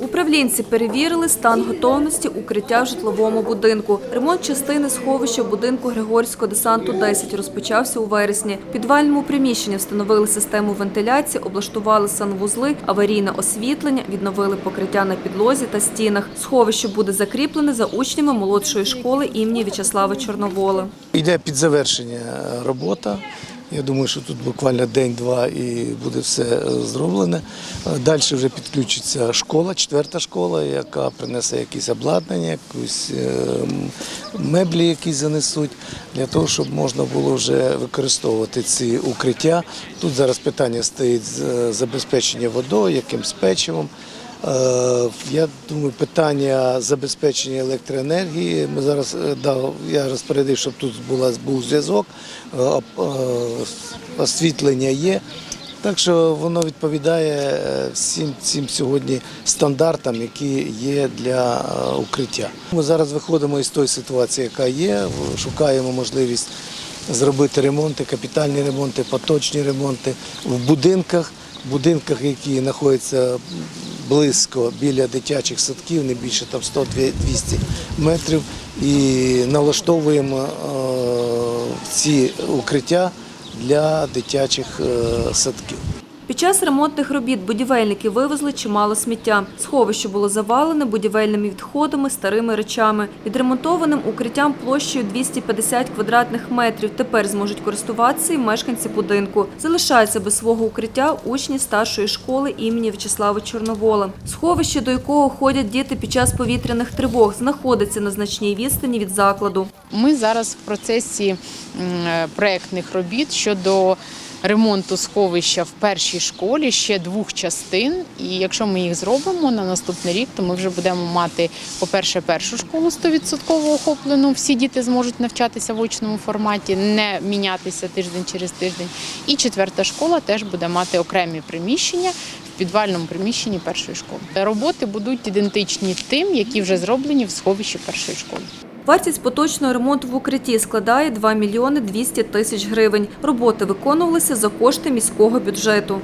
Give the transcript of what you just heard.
Управлінці перевірили стан готовності укриття в житловому будинку. Ремонт частини сховища будинку Григорського десанту 10 розпочався у вересні. В підвальному приміщенні встановили систему вентиляції, облаштували санвузли, аварійне освітлення, відновили покриття на підлозі та стінах. Сховище буде закріплене за учнями молодшої школи імені В'ячеслава Чорновола. Йде під завершення робота. Я думаю, що тут буквально день-два і буде все е, зроблене. Далі вже підключиться школа, четверта школа, яка принесе якісь обладнання, якісь е, меблі, які занесуть, для того, щоб можна було вже використовувати ці укриття. Тут зараз питання стоїть е, забезпечення водою, якимсь печивом. Е, Я думаю, питання забезпечення електроенергії. Ми зараз е, дав, я розпорядив, щоб тут була був зв'язок, е, освітлення є. Так що воно відповідає всім цим сьогодні стандартам, які є для укриття. Ми зараз виходимо із тої ситуації, яка є, шукаємо можливість зробити ремонти, капітальні ремонти, поточні ремонти в будинках, будинках, які знаходяться близько біля дитячих садків, не більше там 100-200 метрів, і налаштовуємо е, ці укриття для дитячих е, садків. Під час ремонтних робіт будівельники вивезли чимало сміття. Сховище було завалене будівельними відходами, старими речами. Відремонтованим укриттям площею 250 квадратних метрів тепер зможуть користуватися і мешканці будинку. Залишаються без свого укриття учні старшої школи імені В'ячеслава Чорновола. Сховище, до якого ходять діти під час повітряних тривог, знаходиться на значній відстані від закладу. Ми зараз в процесі е, проектних робіт щодо ремонту сховища в першій школі ще двох частин. І якщо ми їх зробимо на наступний рік, то ми вже будемо мати, по-перше, першу школу 100% охоплену. Всі діти зможуть навчатися в очному форматі, не мінятися тиждень через тиждень. І четверта школа теж буде мати окремі приміщення в підвальному приміщенні першої школи. Роботи будуть ідентичні тим, які вже зроблені в сховищі першої школи. Вартість поточного ремонту в укритті складає 2 мільйони 200 тисяч гривень. Роботи виконувалися за кошти міського бюджету.